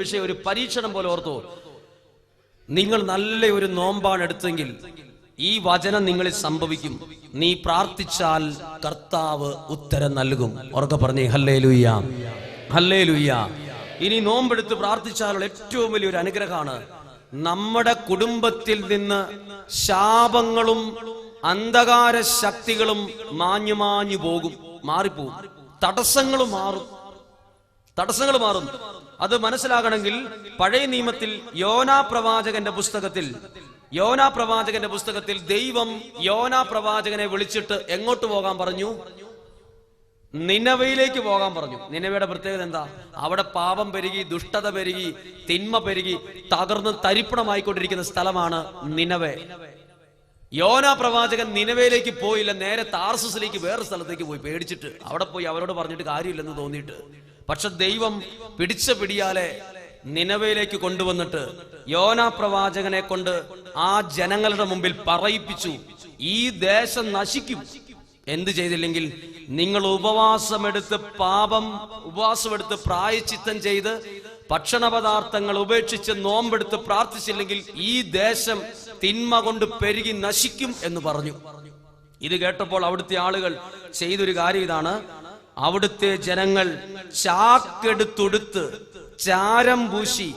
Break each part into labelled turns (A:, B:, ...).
A: വിഷയം ഒരു പരീക്ഷണം പോലെ ഓർത്തു നിങ്ങൾ നല്ല ഒരു നോമ്പാണ് എടുത്തെങ്കിൽ ഈ വചനം നിങ്ങളിൽ സംഭവിക്കും. നീ പ്രാർത്ഥിച്ചാൽ കർത്താവ് ഉത്തരം നൽകും. ഉറക്കെ പറഞ്ഞേ ഹല്ലേ ലുയ്യ ഹല്ലേ ലുയ്യ ഇനി നോമ്പെടുത്ത് പ്രാർത്ഥിച്ചാലുള്ള ഏറ്റവും വലിയൊരു അനുഗ്രഹമാണ് നമ്മുടെ കുടുംബത്തിൽ നിന്ന് ശാപങ്ങളും അന്ധകാര ശക്തികളും മാഞ്ഞു മാഞ്ഞു പോകും. മാറിപ്പോകും തടസ്സങ്ങൾ മാറും. തടസ്സങ്ങൾ മാറും. അത് മനസ്സിലാകണമെങ്കിൽ പഴയ നിയമത്തിൽ യോനാ പ്രവാചകന്റെ പുസ്തകത്തിൽ യോനാ പ്രവാചകന്റെ പുസ്തകത്തിൽ ദൈവം യോനാ പ്രവാചകനെ വിളിച്ചിട്ട് എങ്ങോട്ട് പോകാൻ പറഞ്ഞു? നിനവയിലേക്ക് പോകാൻ പറഞ്ഞു. നിനവയുടെ പ്രത്യേകത എന്താ? അവിടെ പാപം പെരുകി ദുഷ്ടത പെരുകി തിന്മ പെരുകി തകർന്ന് തരിപ്പണമായിക്കൊണ്ടിരിക്കുന്ന സ്ഥലമാണ് നിനവ. യോന പ്രവാചകൻ നിനവയിലേക്ക് പോയില്ല നേരെ താർസസിലേക്ക് വേറെ സ്ഥലത്തേക്ക് പോയി. പേടിച്ചിട്ട് അവിടെ പോയി അവരോട് പറഞ്ഞിട്ട് കാര്യമില്ലെന്ന് തോന്നിയിട്ട്. പക്ഷെ ദൈവം പിടിച്ച പിടിയാലെ നിലവയിലേക്ക് കൊണ്ടുവന്നിട്ട് യോന പ്രവാചകനെ കൊണ്ട് ആ ജനങ്ങളുടെ മുമ്പിൽ പറയിപ്പിച്ചു. ഈ ദേശം നശിക്കും. എന്ത് ചെയ്തില്ലെങ്കിൽ നിങ്ങൾ ഉപവാസമെടുത്ത് പാപം ഉപവാസമെടുത്ത് പ്രായച്ചിത്തം ചെയ്ത് ഭക്ഷണ പദാർത്ഥങ്ങൾ ഉപേക്ഷിച്ച് നോമ്പെടുത്ത് പ്രാർത്ഥിച്ചില്ലെങ്കിൽ ഈ ദേശം തിന്മ കൊണ്ട് പെരുകി നശിക്കും എന്ന് പറഞ്ഞു. ഇത് കേട്ടപ്പോൾ അവിടുത്തെ ആളുകൾ ചെയ്തൊരു കാര്യം ഇതാണ്. അവിടുത്തെ ജനങ്ങൾ ചാക്കെടുത്തൊടുത്ത് ചാരം പൂശി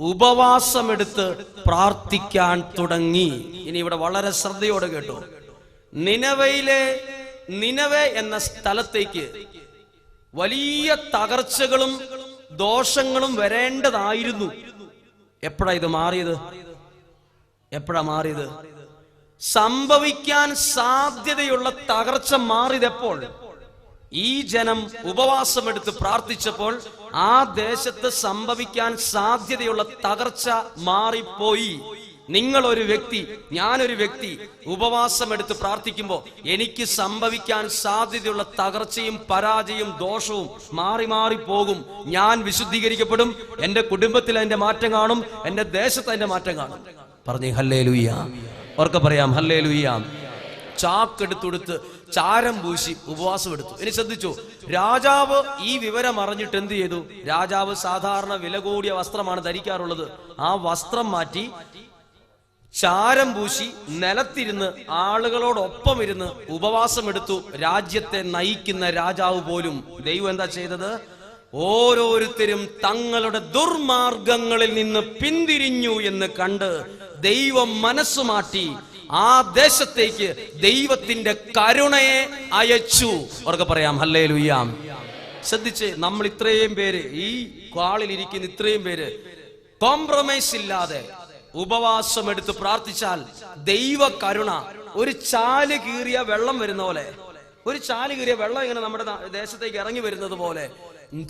A: ഉപവാസമെടുത്ത് പ്രാർത്ഥിക്കാൻ തുടങ്ങി. ഇനി ഇവിടെ വളരെ ശ്രദ്ധയോടെ കേട്ടോ. നിനവയിലെ നിലവ എന്ന സ്ഥലത്തേക്ക് വലിയ തകർച്ചകളും ദോഷങ്ങളും വരേണ്ടതായിരുന്നു. എപ്പോഴാ ഇത് മാറിയത്? എപ്പോഴാ മാറിയത്? സംഭവിക്കാൻ സാധ്യതയുള്ള തകർച്ച മാറിയതെപ്പോൾ? ഈ ജനം ഉപവാസമെടുത്ത് പ്രാർത്ഥിച്ചപ്പോൾ ആ ദേശത്ത് സംഭവിക്കാൻ സാധ്യതയുള്ള തകർച്ച മാറിപ്പോയി. നിങ്ങൾ ഒരു വ്യക്തി ഞാനൊരു വ്യക്തി ഉപവാസമെടുത്ത് പ്രാർത്ഥിക്കുമ്പോൾ എനിക്ക് സംഭവിക്കാൻ സാധ്യതയുള്ള തകർച്ചയും പരാജയവും ദോഷവും മാറി മാറി പോകും. ഞാൻ വിശുദ്ധീകരിക്കപ്പെടും. എന്റെ കുടുംബത്തിൽ അതിന്റെ മാറ്റം കാണും. എന്റെ ദേശത്ത് അതിന്റെ മാറ്റം കാണും. പറഞ്ഞു ഹല്ലേ ലുയ്യ ഓർക്കെ പറയാം ഹല്ലേ ലുയ്യ ചാക്കെടുത്തൊടുത്ത് ചാരം പൂശി ഉപവാസം എടുത്തു ഇനി ശ്രദ്ധിച്ചു രാജാവ് ഈ വിവരം അറിഞ്ഞിട്ട് എന്ത് ചെയ്തു? രാജാവ് സാധാരണ വില കൂടിയ വസ്ത്രമാണ് ധരിക്കാറുള്ളത്. ആ വസ്ത്രം മാറ്റി ചാരം പൂശി നിലത്തിരുന്ന് ആളുകളോടൊപ്പം ഇരുന്ന് ഉപവാസം എടുത്തു രാജ്യത്തെ നയിക്കുന്ന രാജാവ് പോലും ദൈവം എന്താ ചെയ്തത്? ഓരോരുത്തരും തങ്ങളുടെ ദുർമാർഗങ്ങളിൽ നിന്ന് പിന്തിരിഞ്ഞു എന്ന് കണ്ട് ദൈവം മനസ്സു മാറ്റി ആ ദേശത്തേക്ക് ദൈവത്തിന്റെ കരുണയെ അയച്ചു. അവർക്ക് പറയാം ഹല്ലേ ലുയ്യാം ശ്രദ്ധിച്ച് നമ്മൾ ഇത്രയും പേര് ഈ കാളിൽ ഇരിക്കുന്ന ഇത്രയും പേര് കോംപ്രമൈസ് ഇല്ലാതെ ഉപവാസം എടുത്ത് പ്രാർത്ഥിച്ചാൽ ദൈവ കരുണ ഒരു ചാൽ കീറിയ വെള്ളം വരുന്ന പോലെ ഒരു ചാൽ കീറിയ വെള്ളം ഇങ്ങനെ നമ്മുടെ ദേശത്തേക്ക് ഇറങ്ങി വരുന്നത് പോലെ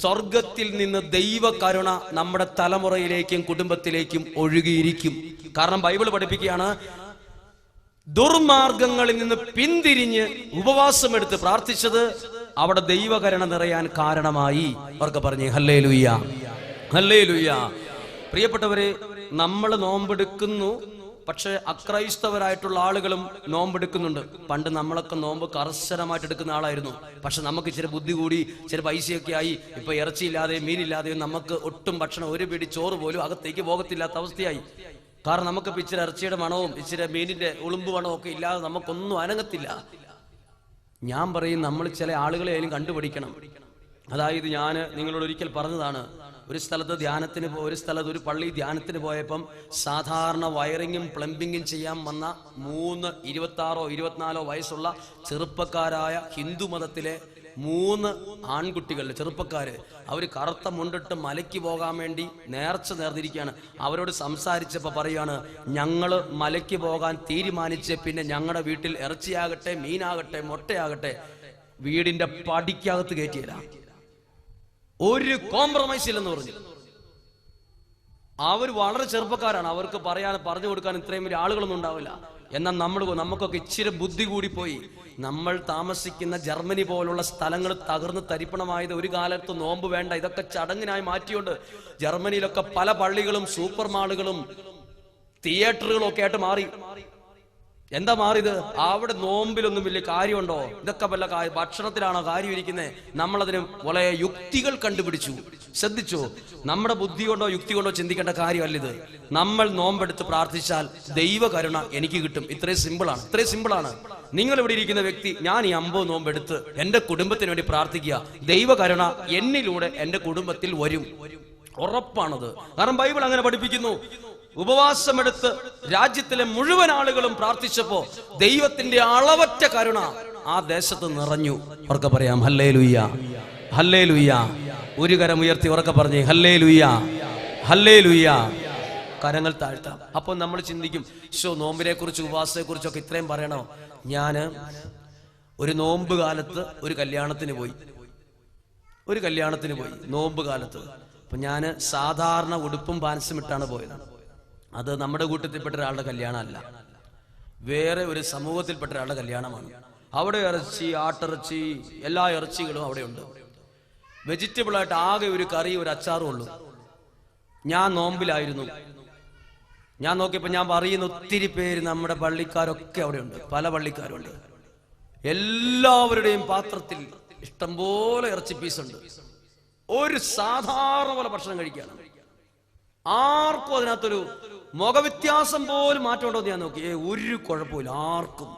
A: സ്വർഗത്തിൽ നിന്ന് ദൈവ കരുണ നമ്മുടെ തലമുറയിലേക്കും കുടുംബത്തിലേക്കും ഒഴുകിയിരിക്കും. കാരണം ബൈബിൾ പഠിപ്പിക്കുകയാണ് ദുർമാർഗങ്ങളിൽ നിന്ന് പിന്തിരിഞ്ഞ് ഉപവാസമെടുത്ത് പ്രാർത്ഥിച്ചത് അവിടെ ദൈവകരണ നിറയാൻ കാരണമായി. അവർക്ക് പറഞ്ഞേ ഹല്ലേ ലുയ്യ ഹല്ലേ ലുയ്യ പ്രിയപ്പെട്ടവരെ നമ്മൾ നോമ്പെടുക്കുന്നു പക്ഷെ അക്രൈസ്തവരായിട്ടുള്ള ആളുകളും നോമ്പെടുക്കുന്നുണ്ട്. പണ്ട് നമ്മളൊക്കെ നോമ്പ് കർശനമായിട്ട് എടുക്കുന്ന ആളായിരുന്നു. പക്ഷെ നമുക്ക് ഇച്ചിരി ബുദ്ധി കൂടി ചില പൈസയൊക്കെ ആയി. ഇപ്പൊ ഇറച്ചിയില്ലാതെയും മീനില്ലാതെയും നമുക്ക് ഒട്ടും ഭക്ഷണം ഒരു പിടി ചോറ് പോലും അകത്തേക്ക് പോകത്തില്ലാത്ത അവസ്ഥയായി. കാരണം നമുക്ക് ഇച്ചിരി ഇറച്ചിയുടെ മണവും ഇച്ചിരി മീനിന്റെ ഉളുമ്പ് മണവും ഒക്കെ ഇല്ലാതെ നമുക്കൊന്നും അനങ്ങത്തില്ല. ഞാൻ പറയും നമ്മൾ ചില ആളുകളെ ആയാലും കണ്ടുപിടിക്കണം. അതായത് ഞാൻ നിങ്ങളോട് ഒരിക്കൽ പറഞ്ഞതാണ് ഒരു സ്ഥലത്ത് ധ്യാനത്തിന് ഒരു സ്ഥലത്ത് ഒരു പള്ളി ധ്യാനത്തിന് പോയപ്പം സാധാരണ വയറിങ്ങും പ്ലംബിങ്ങും ചെയ്യാൻ വന്ന മൂന്ന് ഇരുപത്തി ആറോ ഇരുപത്തിനാലോ വയസ്സുള്ള ചെറുപ്പക്കാരായ ഹിന്ദു മതത്തിലെ മൂന്ന് ആൺകുട്ടികൾ ചെറുപ്പക്കാര്. അവർ കറുത്ത മുണ്ടിട്ട് മലയ്ക്ക് പോകാൻ വേണ്ടി നേർച്ച നേർന്നിരിക്കുകയാണ്. അവരോട് സംസാരിച്ചപ്പോൾ പറയാണ് ഞങ്ങൾ മലയ്ക്ക് പോകാൻ തീരുമാനിച്ച് പിന്നെ ഞങ്ങളുടെ വീട്ടിൽ ഇറച്ചിയാകട്ടെ മീനാകട്ടെ മുട്ടയാകട്ടെ വീടിന്റെ പടിക്കകത്ത് കയറ്റിയില്ല ഒരു കോംപ്രമൈസ് ഇല്ലെന്ന് പറഞ്ഞു. അവർ വളരെ ചെറുപ്പക്കാരാണ്. അവർക്ക് പറയാൻ പറഞ്ഞു കൊടുക്കാൻ ഇത്രയും വലിയ ആളുകളൊന്നും ഉണ്ടാവില്ല. എന്നാൽ നമ്മൾ നമുക്കൊക്കെ ഇച്ചിരി ബുദ്ധി കൂടി പോയി. നമ്മൾ താമസിക്കുന്ന ജർമ്മനി പോലുള്ള സ്ഥലങ്ങൾ തകർന്ന് തരിപ്പണമായത് ഒരു കാലത്ത് നോമ്പ് വേണ്ട ഇതൊക്കെ ചടങ്ങിനായി മാറ്റിയുണ്ട് ജർമ്മനിയിലൊക്കെ പല പള്ളികളും സൂപ്പർ മാളുകളും തിയേറ്ററുകളും ഒക്കെ ആയിട്ട് മാറി. എന്താ മാറിയത്? അവിടെ നോമ്പിലൊന്നും വലിയ കാര്യമുണ്ടോ? ഇതൊക്കെ വല്ല ഭക്ഷണത്തിലാണോ കാര്യം ഇരിക്കുന്നത് നമ്മളതിന് വളരെ യുക്തികൾ കണ്ടുപിടിച്ചു. ശ്രദ്ധിച്ചു? നമ്മുടെ ബുദ്ധി കൊണ്ടോ യുക്തി കൊണ്ടോ ചിന്തിക്കേണ്ട കാര്യമല്ല ഇത്. നമ്മൾ നോമ്പെടുത്ത് പ്രാർത്ഥിച്ചാൽ ദൈവകരുണ എനിക്ക് കിട്ടും. ഇത്രയും സിമ്പിളാണ്. ഇത്രയും സിമ്പിളാണ്. നിങ്ങൾ ഇവിടെ ഇരിക്കുന്ന വ്യക്തി ഞാൻ ഈ അമ്പോ നോമ്പെടുത്ത് എന്റെ കുടുംബത്തിന് വേണ്ടി പ്രാർത്ഥിക്കുക. ദൈവകരുണ എന്നിലൂടെ എന്റെ കുടുംബത്തിൽ വരും. ഉറപ്പാണത്. കാരണം ബൈബിൾ അങ്ങനെ പഠിപ്പിക്കുന്നു. ഉപവാസമെടുത്ത് രാജ്യത്തിലെ മുഴുവൻ ആളുകളും പ്രാർത്ഥിച്ചപ്പോ ദൈവത്തിന്റെ അളവറ്റ കരുണ ആ ദേശത്ത് നിറഞ്ഞു. ഉറക്കെ പറയാം ഹല്ലേ ലുയ്യ ഹല്ലേ ലുയ്യ ഒരു കരം ഉയർത്തി ഉറക്കെ പറഞ്ഞേ ഹല്ലേ ലുയ്യ ഹല്ലേ ലുയ്യ കരങ്ങൾ താഴ്ത്താം. അപ്പോൾ നമ്മൾ ചിന്തിക്കും ഷോ നോമ്പിനെ കുറിച്ച് ഉപവാസത്തെ കുറിച്ചൊക്കെ ഇത്രയും പറയണോ? ഞാൻ ഒരു നോമ്പ് കാലത്ത് ഒരു കല്യാണത്തിന് പോയി. ഒരു കല്യാണത്തിന് പോയി നോമ്പ് കാലത്ത്. അപ്പൊ ഞാൻ സാധാരണ ഉടുപ്പും പാൻസും ഇട്ടാണ് പോയത്. അത് നമ്മുടെ കൂട്ടത്തിൽപ്പെട്ട ഒരാളുടെ കല്യാണമല്ല. വേറെ ഒരു സമൂഹത്തിൽപ്പെട്ട ഒരാളുടെ കല്യാണമാണ്. അവിടെ ഇറച്ചി ആട്ടിറച്ചി എല്ലാ ഇറച്ചികളും അവിടെയുണ്ട് വെജിറ്റബിൾ ആയിട്ട് ആകെ ഒരു കറി ഒരു അച്ചാറും ഉള്ളൂ. ഞാൻ നോമ്പിലായിരുന്നു. ഞാൻ നോക്കിയപ്പോൾ ഞാൻ പറയുന്ന ഒത്തിരി പേര് നമ്മുടെ പള്ളിക്കാരൊക്കെ അവിടെയുണ്ട് പല പള്ളിക്കാരുണ്ട്. എല്ലാവരുടെയും പാത്രത്തിൽ ഇഷ്ടംപോലെ ഇറച്ചി ഉണ്ട്. ഒരു സാധാരണ പോലെ ഭക്ഷണം കഴിക്കുകയാണ്. ആർക്കും അതിനകത്തൊരു മുഖവ്യത്യാസം പോലും മാറ്റമുണ്ടോ എന്ന് ഞാൻ നോക്കി. ഒരു കുഴപ്പമില്ല ആർക്കും.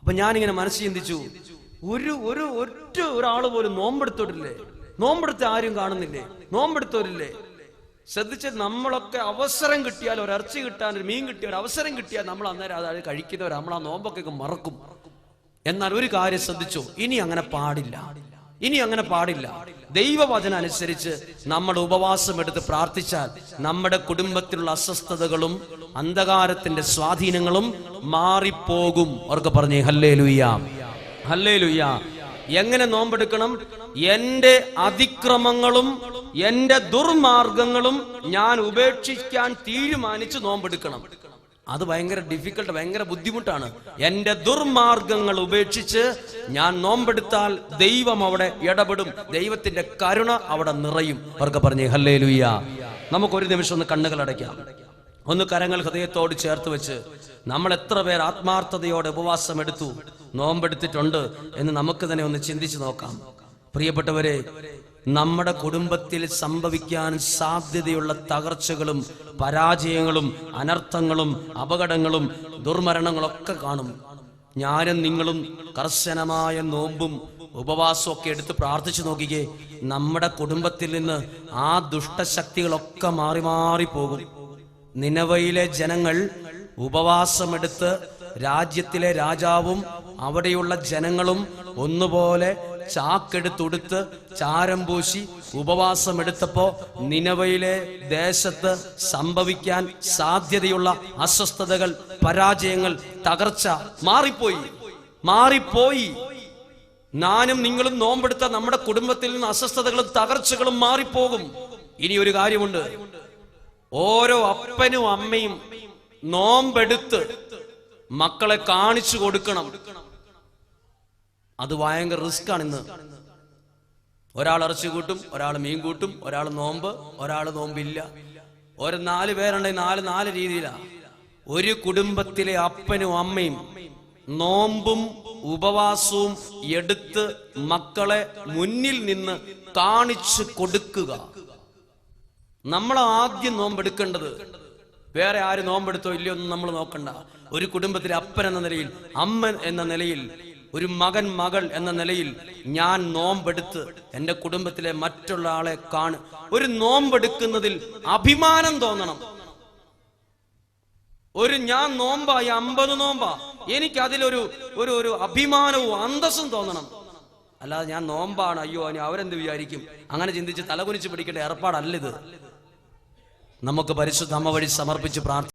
A: അപ്പൊ ഞാനിങ്ങനെ മനസ്സ് ചിന്തിച്ചു ഒരു ഒരു ഒറ്റ ഒരാൾ പോലും നോമ്പെടുത്തോട്ടില്ലേ? നോമ്പെടുത്ത് ആരും കാണുന്നില്ലേ? നോമ്പെടുത്തോരില്ലേ ശ്രദ്ധിച്ച് നമ്മളൊക്കെ അവസരം കിട്ടിയാൽ ഒരു കിട്ടാൻ ഒരു മീൻ കിട്ടിയ ഒരു അവസരം കിട്ടിയാൽ നമ്മൾ അന്നേരം അത് കഴിക്കുന്നവർ നമ്മൾ ആ നോമ്പൊക്കെ മറക്കും. എന്നാൽ ഒരു കാര്യം ശ്രദ്ധിച്ചു ഇനി അങ്ങനെ പാടില്ല. ഇനി അങ്ങനെ പാടില്ല. ദൈവവചനം അനുസരിച്ച് നമ്മൾ ഉപവാസം എടുത്ത് പ്രാർത്ഥിച്ചാൽ നമ്മുടെ കുടുംബത്തിലുള്ള അസ്വസ്ഥതകളും അന്ധകാരത്തിന്റെ സ്വാധീനങ്ങളും മാറിപ്പോകും. അവർക്ക് പറഞ്ഞേ ഹല്ലേ ലുയ്യ ഹല്ലേ ലുയ്യ എങ്ങനെ നോമ്പെടുക്കണം? എന്റെ അതിക്രമങ്ങളും എന്റെ ദുർമാർഗങ്ങളും ഞാൻ ഉപേക്ഷിക്കാൻ തീരുമാനിച്ച് നോമ്പെടുക്കണം. അത് ഭയങ്കര ഡിഫിക്കൽട്ട് ഭയങ്കര ബുദ്ധിമുട്ടാണ്. എന്റെ ദുർമാർഗങ്ങൾ ഉപേക്ഷിച്ച് ഞാൻ നോമ്പെടുത്താൽ ദൈവം അവിടെ ഇടപെടും. ദൈവത്തിന്റെ കരുണ അവിടെ നിറയും. അവർക്ക് പറഞ്ഞേ ഹല്ലേ ലുയ്യ നമുക്കൊരു നിമിഷം ഒന്ന് കണ്ണുകൾ അടയ്ക്കാം. ഒന്ന് കരങ്ങൾ ഹൃദയത്തോട് ചേർത്ത് വെച്ച് നമ്മൾ എത്ര പേർ ആത്മാർത്ഥതയോടെ ഉപവാസം എടുത്തു നോമ്പെടുത്തിട്ടുണ്ട് എന്ന് നമുക്ക് തന്നെ ഒന്ന് ചിന്തിച്ചു നോക്കാം. പ്രിയപ്പെട്ടവരെ നമ്മുടെ കുടുംബത്തിൽ സംഭവിക്കാൻ സാധ്യതയുള്ള തകർച്ചകളും പരാജയങ്ങളും അനർത്ഥങ്ങളും അപകടങ്ങളും ദുർമരണങ്ങളൊക്കെ കാണും. ഞാനും നിങ്ങളും കർശനമായ നോമ്പും ഉപവാസവും ഒക്കെ എടുത്ത് പ്രാർത്ഥിച്ചു നോക്കിക്കേ നമ്മുടെ കുടുംബത്തിൽ നിന്ന് ആ ദുഷ്ടശക്തികളൊക്കെ മാറി മാറി പോകും. നിലവയിലെ ജനങ്ങൾ ഉപവാസമെടുത്ത് രാജ്യത്തിലെ രാജാവും അവിടെയുള്ള ജനങ്ങളും ഒന്നുപോലെ ചാക്കെടുത്തുടുത്ത് ചാരം പൂശി ഉപവാസമെടുത്തപ്പോ നിലവയിലെ ദേശത്ത് സംഭവിക്കാൻ സാധ്യതയുള്ള അസ്വസ്ഥതകൾ പരാജയങ്ങൾ തകർച്ച മാറിപ്പോയി. മാറിപ്പോയി. ഞാനും നിങ്ങളും നോമ്പെടുത്ത നമ്മുടെ കുടുംബത്തിൽ നിന്ന് അസ്വസ്ഥതകളും തകർച്ചകളും മാറിപ്പോകും. ഇനി ഒരു കാര്യമുണ്ട്. ഓരോ അപ്പനും അമ്മയും നോമ്പെടുത്ത് മക്കളെ കാണിച്ചു കൊടുക്കണം. അത് ഭയങ്കര റിസ്ക് ആണ് ഇന്ന്. ഒരാൾ ഇറച്ചി കൂട്ടും ഒരാൾ മീൻ കൂട്ടും ഒരാൾ നോമ്പ് ഒരാൾ നോമ്പില്ല. ഒരു നാല് പേരുണ്ടെങ്കിൽ നാല് നാല് രീതിയിലാ. ഒരു കുടുംബത്തിലെ അപ്പനും അമ്മയും നോമ്പും ഉപവാസവും എടുത്ത് മക്കളെ മുന്നിൽ നിന്ന് കാണിച്ചു കൊടുക്കുക. നമ്മൾ ആദ്യം നോമ്പെടുക്കേണ്ടത് വേറെ ആര് നോമ്പെടുത്തോ ഇല്ലയോ ഒന്നും നമ്മൾ നോക്കണ്ട. ഒരു കുടുംബത്തിലെ അപ്പൻ എന്ന നിലയിൽ അമ്മൻ എന്ന നിലയിൽ ഒരു മകൻ മകൾ എന്ന നിലയിൽ ഞാൻ നോമ്പെടുത്ത് എന്റെ കുടുംബത്തിലെ മറ്റുള്ള ആളെ കാണും ഒരു നോമ്പെടുക്കുന്നതിൽ അഭിമാനം തോന്നണം. ഒരു ഞാൻ നോമ്പായി അമ്പത് നോമ്പാ. എനിക്ക് അതിലൊരു ഒരു ഒരു അഭിമാനവും അന്തസ്സും തോന്നണം. അല്ലാതെ ഞാൻ നോമ്പാണ്. അയ്യോ ഇനി അവരെന്ത് വിചാരിക്കും? അങ്ങനെ ചിന്തിച്ച് തലകുനിച്ച് പിടിക്കേണ്ട ഏർപ്പാടല്ല ഇത്. നമുക്ക് പരിശുദ്ധമ്മ വഴി സമർപ്പിച്ച് പ്രാർത്ഥി